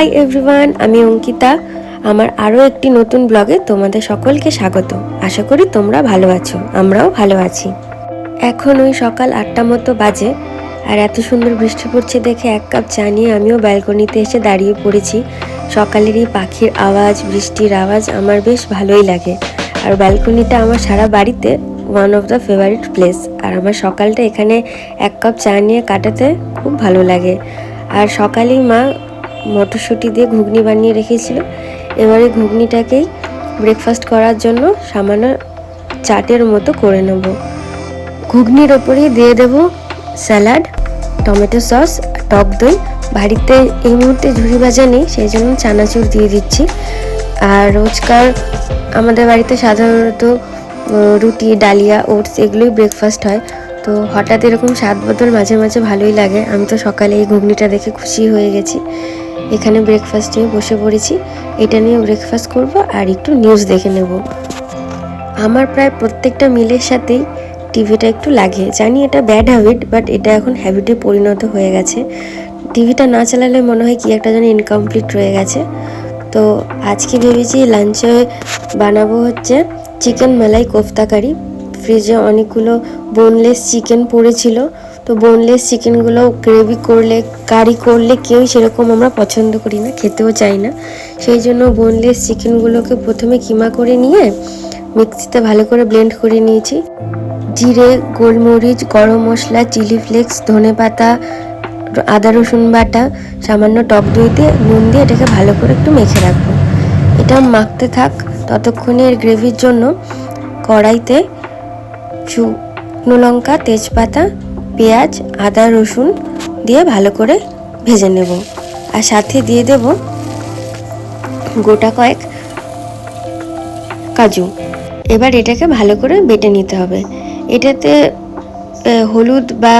Hi everyone আমি অঙ্কিতা। আমার আরও একটি নতুন ব্লগে তোমাদের সকলকে স্বাগত। আশা করি তোমরা ভালো আছো, আমরাও ভালো আছি। এখন ওই সকাল আটটা মতো বাজে, আর এত সুন্দর বৃষ্টি পড়ছে দেখে এক কাপ চা নিয়ে আমিও ব্যালকনিতে এসে দাঁড়িয়ে পড়েছি। সকালের এই পাখির আওয়াজ, বৃষ্টির আওয়াজ আমার বেশ ভালোই লাগে। আর ব্যালকনিটা আমার সারা বাড়িতে one of the favourite place আর আমার সকালটা এখানে এক কাপ চা নিয়ে কাটাতে খুব ভালো লাগে। আর সকালেই মা মটরশুঁটি দিয়ে ঘুগনি বানিয়ে রেখেছিল। এবারে ঘুগনিটাকেই ব্রেকফাস্ট করার জন্য সামান্য চাটের মতো করে নেব। ঘুগনির ওপরেই দিয়ে দেব স্যালাড, টমেটো সস, টক দই। বাড়িতে এই মুহূর্তে ঝুড়ি ভাজা নেই, সেই জন্য চানাচুর দিয়ে দিচ্ছি। আর রোজকার আমাদের বাড়িতে সাধারণত রুটি, ডালিয়া, ওটস এগুলোই ব্রেকফাস্ট হয়। তো হঠাৎ এরকম স্বাদ বদল মাঝে মাঝে ভালোই লাগে। আমি তো সকালে এই ঘুগনিটা দেখে খুশি হয়ে গেছি। এখানে ব্রেকফাস্ট নিয়ে বসে পড়েছি। এটা নিয়ে ব্রেকফাস্ট করব আর একটু নিউজ দেখে নেব। আমার প্রায় প্রত্যেকটা মিলের সাথেই টিভিটা একটু লাগে। জানি এটা ব্যাড হ্যাবিট বাট এটা এখন হ্যাবিটে পরিণত হয়ে গেছে। টিভিটা না চালালে মনে হয় কি একটা যেন ইনকমপ্লিট রয়ে গেছে। তো আজকে ভেবেছি লাঞ্চে বানাবো হচ্ছে চিকেন মালাই কোফতা কারি ফ্রিজে অনেকগুলো বোনলেস চিকেন পড়েছিল। তো বোনলেস চিকেনগুলো গ্রেভি করলে কারি করলে কেউই সেরকম আমরা পছন্দ করি না, খেতেও চাই না। সেই জন্য বোনলেস চিকেনগুলোকে প্রথমে কিমা করে নিয়ে মিক্সিতে ভালো করে ব্লেন্ড করে নিয়েছি। জিরে, গোলমরিচ, গরম মশলা চিলি ফ্লেক্স ধনে পাতা, আদা রসুন বাটা, সামান্য টক দই দিয়ে নুন দিয়ে এটাকে ভালো করে একটু মেখে রাখব। এটা মাখতে থাক ততক্ষণে এর গ্রেভির জন্য কড়াইতে শুকনো লঙ্কা, তেজপাতা পেঁয়াজ, আদা, রসুন দিয়ে ভালো করে ভেজে নেব। আর সাথে দিয়ে দেব গোটা কয়েক কাজু। এবার এটাকে ভালো করে বেটে নিতে হবে। এটাতে হলুদ বা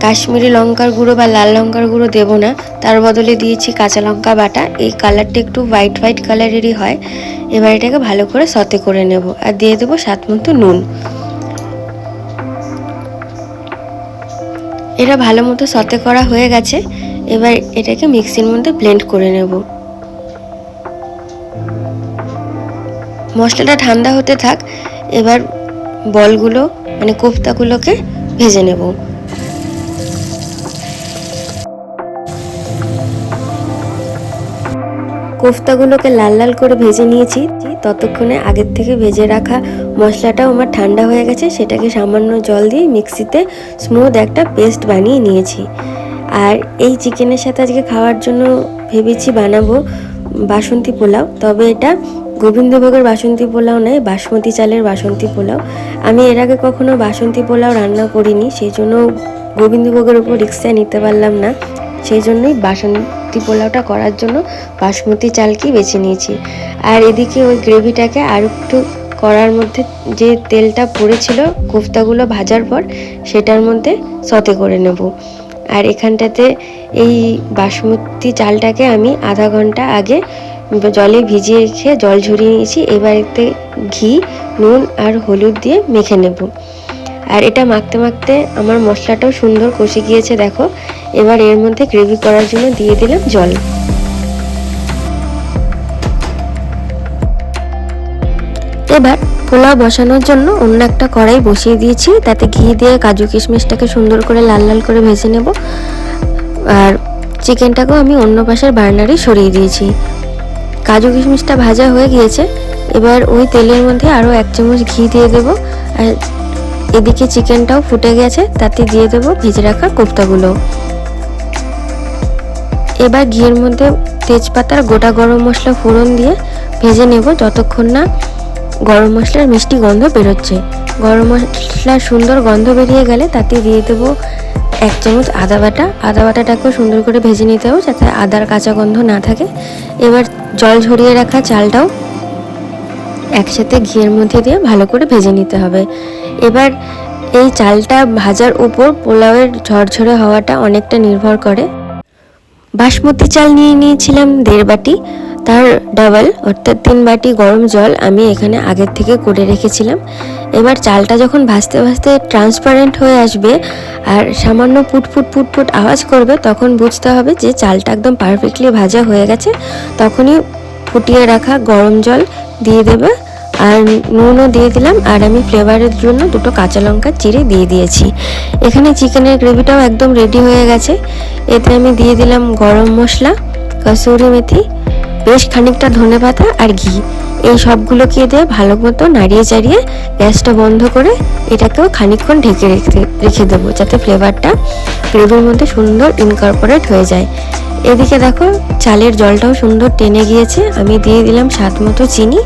কাশ্মীরি লঙ্কার গুঁড়ো বা লাল লঙ্কার গুঁড়ো দেবো না। তার বদলে দিয়েছি কাঁচা লঙ্কা বাটা। এই কালারটা একটু হোয়াইট হোয়াইট কালারেরই হয়। এবার এটাকে ভালো করে সতে করে নেব। আর দিয়ে দেবো স্বাদ মতো নুন। এটা ভালো মতো সতে করা হয়ে গেছে, এবার এটাকে মিক্সির মধ্যে ব্লেন্ড করে নেব। মশলাটা ঠান্ডা হতে থাক, এবার বলগুলো মানে কোফতাগুলোকে ভেজে নেব। কোফতাগুলোকে লাল লাল করে ভেজে নিয়েছি, ততক্ষণে আগের থেকে ভেজে রাখা মশলাটাও আমার ঠান্ডা হয়ে গেছে, সেটাকে সামান্য জল দিয়ে মিক্সিতে স্মুথ একটা পেস্ট বানিয়ে নিয়েছি। আর এই চিকেনের সাথে আজকে খাওয়ার জন্য ভেবেছি বানাবো বাসন্তী পোলাও, তবে এটা গোবিন্দভোগের বাসন্তী পোলাও নয়, বাসমতি চালের বাসন্তী পোলাও। আমি এর আগে কখনো বাসন্তী পোলাও রান্না করিনি, সেই জন্য গোবিন্দভোগের উপর রিক্সা নিতে পারলাম না, সেই জন্যই বাসন্তী পোলাওটা করার জন্য বাসমতি চালকেই বেছে নিয়েছি। আর এদিকে ওই গ্রেভিটাকে আর একটু করার মধ্যে যে তেলটা পড়েছিল কোফতাগুলো ভাজার পর, সেটার মধ্যে সতে করে নেব। আর এখানটাতে এই বাসমতি চালটাকে আমি আধা ঘণ্টা আগে জলে ভিজিয়ে রেখে জল ঝরিয়ে নিয়েছি। এবার এতে ঘি, নুন আর হলুদ দিয়ে মেখে নেব। আর এটা মাখতে মাখতে আমার মশলাটাও সুন্দর কষে গিয়েছে, দেখো। এবার এর মধ্যে গ্রেভি করার জন্য দিয়ে দিলাম জল। এবার পোলাও বসানোর জন্য অন্য একটা কড়াই বসিয়ে দিয়েছি, তাতে ঘি দিয়ে কাজু কিশমিশটাকে সুন্দর করে লাল লাল করে ভেজে নেব। আর চিকেনটাকেও আমি অন্য পাশের বার্নারে সরিয়ে দিয়েছি। কাজু কিশমিশটা ভাজা হয়ে গিয়েছে, এবার ওই তেলের মধ্যে আরও এক চামচ ঘি দিয়ে দেবো। আর এদিকে চিকেনটাও ফুটে গেছে, তাতে দিয়ে দেবো ভেজে রাখা কোফতাগুলো এবার ঘিয়ের মধ্যে তেজপাতার গোটা গরম মশলা ফোড়ন দিয়ে ভেজে নেব যতক্ষণ না গরম মশলার মিষ্টি গন্ধ বেরোচ্ছে। গরম মশলার সুন্দর গন্ধ বেরিয়ে গেলে তাতে দিয়ে দেবো এক চামচ আদা বাটা। আদা বাটাটাকেও সুন্দর করে ভেজে নিতে হবে যাতে আদার কাঁচা গন্ধ না থাকে। এবার জল ঝরিয়ে রাখা চালটাও একসাথে ঘিয়ের মধ্যে দিয়ে ভালো করে ভেজে নিতে হবে। এবার এই চালটা ভাজার উপর পোলাওয়ের ঝরঝরে হওয়াটা অনেকটা নির্ভর করে। বাসমতি চাল নিয়ে নিয়েছিলাম দেড় বাটি, তার ডাবল, অর্থাৎ তিন বাটি গরম জল আমি এখানে আগের থেকে করে রেখেছিলাম। এবার চালটা যখন ভাজতে ভাজতে ট্রান্সপারেন্ট হয়ে আসবে আর সামান্য পুটফুট পুটফুট আওয়াজ করবে, তখন বুঝতে হবে যে চালটা একদম পারফেক্টলি ভাজা হয়ে গেছে। তখনই ফুটিয়ে রাখা গরম জল দিয়ে দেবে। আর নুনও দিয়ে দিলাম, আর আমি ফ্লেভারের জন্য দুটো কাঁচা লঙ্কা চিড়ে দিয়ে দিয়েছি। এখানে চিকেনের গ্রেভিটাও একদম রেডি হয়ে গেছে। এতে আমি দিয়ে দিলাম গরম মশলা, কসুরি মেথি, বেশ খানিকটা ধনে পাতা আর ঘি। এই সবগুলোকে দিয়ে ভালো মতো নাড়িয়ে চাড়িয়ে গ্যাসটা বন্ধ করে এটাকেও খানিকক্ষণ ঢেকে রেখে রেখে দেবো, যাতে ফ্লেভারটা গ্রেভির মধ্যে সুন্দর ইনকর্পোরেট হয়ে যায়। এদিকে দেখো, চালের জলটাও সুন্দর টেনে গিয়েছে। আমি দিয়ে দিলাম স্বাদ মতো চিনি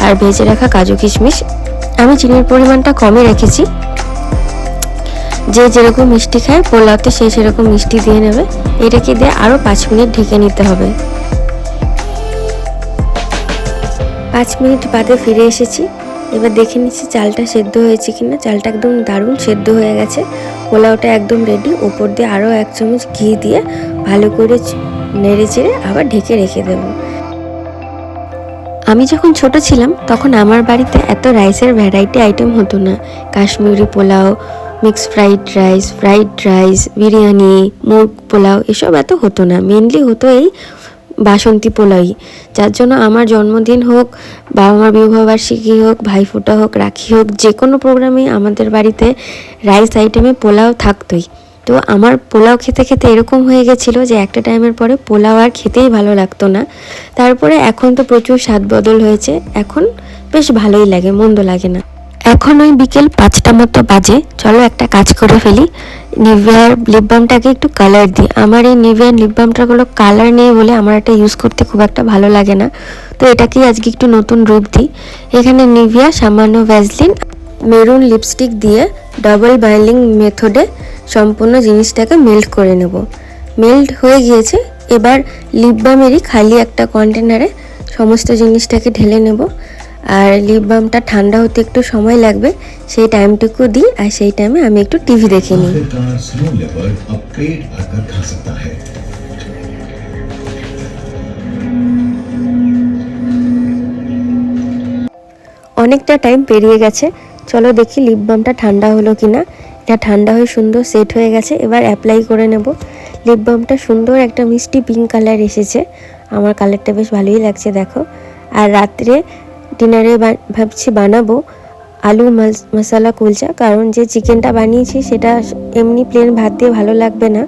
আর ভেজে রাখা কাজু কিশমিশ। আমি চিনির পরিমাণটা কমে রেখেছি। যে যেরকম মিষ্টি খায়, পোলাওতে সে সেরকম মিষ্টি দিয়ে নেবে। এটাকে দিয়ে আরও পাঁচ মিনিট ঢেকে নিতে হবে। পাঁচ মিনিট বাদে ফিরে এসেছি। এবার দেখে নিচ্ছি চালটা সেদ্ধ হয়েছে কিনা। চালটা একদম দারুণ সেদ্ধ হয়ে গেছে। পোলাওটা একদম রেডি ওপর দিয়ে আরও এক চামচ ঘি দিয়ে ভালো করে নেড়ে চেড়ে আবার ঢেকে রেখে দেবো। আমি যখন ছোট ছিলাম, তখন আমার বাড়িতে এত রাইসের ভ্যারাইটি আইটেম হতো না। Kashmiri pulao mix fried rice fried rice biryani, মুগ পোলাও, এসব এত হতো না। মেনলি হতো এই বাসন্তী পোলাই, যার জন্য আমার জন্মদিন হোক বাবা মার বিবাহবার্ষিকী হোক, ভাইফোঁটা হোক, রাখি হোক, যে কোনো প্রোগ্রামে আমাদের বাড়িতে রাইস আইটেমে পোলাও থাকতোই। তো আমার পোলাও খেতে খেতে এরকম হয়ে গেছিল যে একটা টাইমের পরে পোলাও আর খেতেই ভালো লাগতো না। তারপরে এখন তো প্রচুর স্বাদ বদল হয়েছে, এখন বেশ ভালোই লাগে, মন্দ লাগে না। এখন ওই বিকেল পাঁচটা মতো বাজে। চলো একটা কাজ করে ফেলি। নিভিয়ার লিপ বামটাকে একটু কালার দিই। আমার এই নিভিয়ার লিপ বামটাগুলো কালার নেই বলে আমার এটা ইউজ করতে খুব একটা ভালো লাগে না। তো এটাকেই আজকে একটু নতুন রূপ দিই। এখানে নিভিয়া সামান্য ভ্যাসলিন মেরুন লিপস্টিক দিয়ে ডাবল বাইন্ডিং মেথডে সম্পূর্ণ জিনিসটাকে মেল্ট করে নেব। মেল্ট হয়ে গিয়েছে। এবার লিপ বামেরই খালি একটা কন্টেনারে সমস্ত জিনিসটাকে ঢেলে নেব। আর লিপ বামটা ঠান্ডা হতে একটু সময় লাগবে সেই টাইমটুকু দিই আর সেই টাইমে আমি একটু টিভি দেখে নিই। অনেকটা টাইম পেরিয়ে গেছে চলো দেখি লিপ বামটা ঠান্ডা হলো কি না এটা ঠান্ডা হয়ে সুন্দর সেট হয়ে গেছে এবার অ্যাপ্লাই করে নেব। লিপ বামটা সুন্দর একটা মিষ্টি পিঙ্ক কালার এসেছে আমার কালারটা বেশ ভালোই লাগছে দেখো। আর রাত্রে ডিনারে ভাবছি বানাবো আলু মশলা কুলচা। কারণ যে চিকেনটা বানিয়েছি সেটা এমনি প্লেন ভাত দিয়ে ভালো লাগবে না।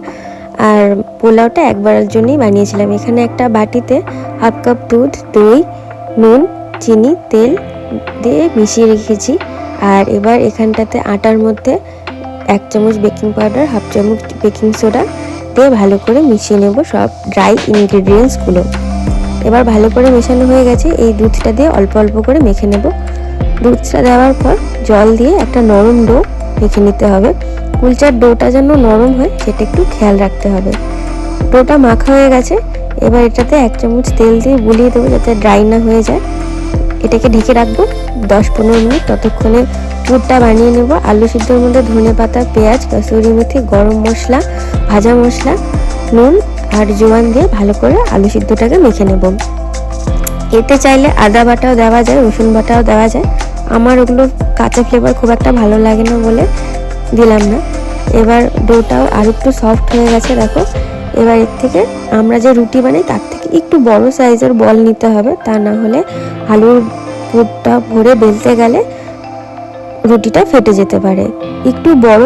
আর পোলাওটা একবারের জন্যই বানিয়েছিলাম। এখানে একটা বাটিতে হাফ কাপ দুধ, দই, নুন, চিনি, তেল দিয়ে মিশিয়ে রেখেছি। আর এবার এখানটাতে আটার মধ্যে এক চামচ বেকিং পাউডার, হাফ চামচ বেকিং সোডা দিয়ে ভালো করে মিশিয়ে নেব সব ড্রাই ইনগ্রেডিয়েন্টসগুলো। এবার ভালো করে মেশানো হয়ে গেছে। এই দুধটা দিয়ে অল্প অল্প করে মেখে নেব। দুধটা দেওয়ার পর জল দিয়ে একটা নরম ডো মেখে নিতে হবে। কুলচার ডোটা যেন নরম হয়, সেটা একটু খেয়াল রাখতে হবে। ডোটা মাখা হয়ে গেছে। এবার এটাতে এক চামচ তেল দিয়ে বুলিয়ে দেবো যাতে ড্রাই না হয়ে যায়। এটাকে ঢেকে রাখব দশ পনেরো মিনিট। ততক্ষণে পুরটা বানিয়ে নেব। আলু সিদ্ধর মধ্যে ধনে পাতা পেঁয়াজ কসুরি মেথি গরম মশলা, ভাজা মশলা নুন আর জোয়ান দিয়ে ভালো করে আলু সিদ্ধটাকে মেখে নেব। এতে চাইলে আদা বাটাও দেওয়া যায়, রসুন বাটাও দেওয়া যায়। আমার ওগুলো কাঁচা ফ্লেভার খুব একটা ভালো লাগে না বলে দিলাম না। এবার ডোটাও আর একটু সফট হয়ে গেছে, দেখো। এবার এর থেকে আমরা যে রুটি বানাই, তার থেকে একটু বড় সাইজের বল নিতে হবে, তা না হলে আলুর পুরটা ভরে বেলতে গেলে রুটিটা ফেটে যেতে পারে। একটু বড়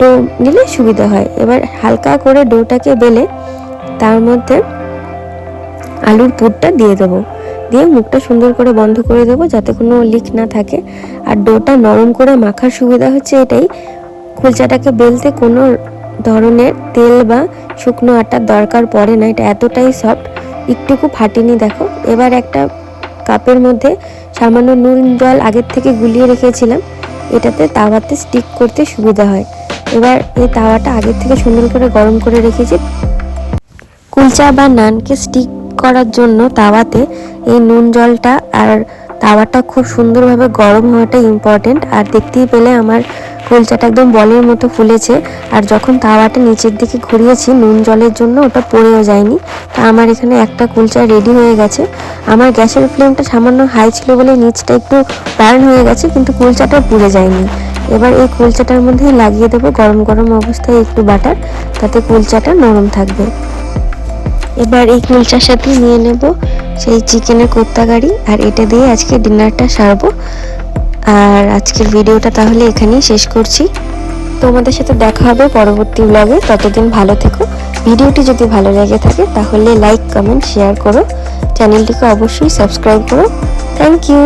ডো নিলে সুবিধা হয়। এবার হালকা করে ডোটাকে বেলে তার মধ্যে আলুর পুরটা দিয়ে দেবো। দিয়ে মুখটা সুন্দর করে বন্ধ করে দেবো যাতে কোনো লিক না থাকে। আর ডোটা নরম করে মাখার সুবিধা হচ্ছে এটাই, কুলচাটাকে বেলতে কোনো ধরনের তেল বা শুকনো আটার দরকার পড়ে না, এটা এতটাই সফট। একটুকু ফাটেনি, দেখো। এবার একটা কাপের মধ্যে সামান্য নুন জল আগের থেকে গুলিয়ে রেখেছিলাম। এটাতে তাওয়াতে স্টিক করতে সুবিধা হয়। এবার এই তাওয়াটা আগের থেকে সুন্দর করে গরম করে রেখেছি। কুলচা বা নানকে স্টিক করার জন্য তাওয়াতে এই নুন জলটা আর তাওয়াটা খুব সুন্দরভাবে গরম হওয়াটা ইম্পর্টেন্ট আর দেখতেই পেলে আমার কুলচাটা একদম বলের মতো ফুলেছে। আর যখন তাওয়াটা নিচের দিকে ঘুরিয়েছি, নুন জলের জন্য ওটা পড়েও যায়নি। তা আমার এখানে একটা কুলচা রেডি হয়ে গেছে। আমার গ্যাসের ফ্লেমটা সামান্য হাই ছিল বলে নিচটা একটু বার্ন হয়ে গেছে, কিন্তু কুলচাটা পুড়ে যায়নি। এবার এই কুলচাটার মধ্যে লাগিয়ে দেবো গরম গরম অবস্থায় একটু বাটার, তাতে কুলচাটা নরম থাকবে। এবার এই কুলচার সাথে নিয়ে নেব সেই চিকেনের কোত্তাগাড়ি আর এটা দিয়ে আজকে ডিনারটা সারবো। আর আজকের ভিডিওটা তাহলে এখানেই শেষ করছি। তোমাদের সাথে দেখা হবে পরবর্তী ব্লগে ততদিন ভালো থেকো। ভিডিওটি যদি ভালো লেগে থাকে, তাহলে লাইক কমেন্ট শেয়ার করো। চ্যানেলটিকে অবশ্যই সাবস্ক্রাইব করো। Thank you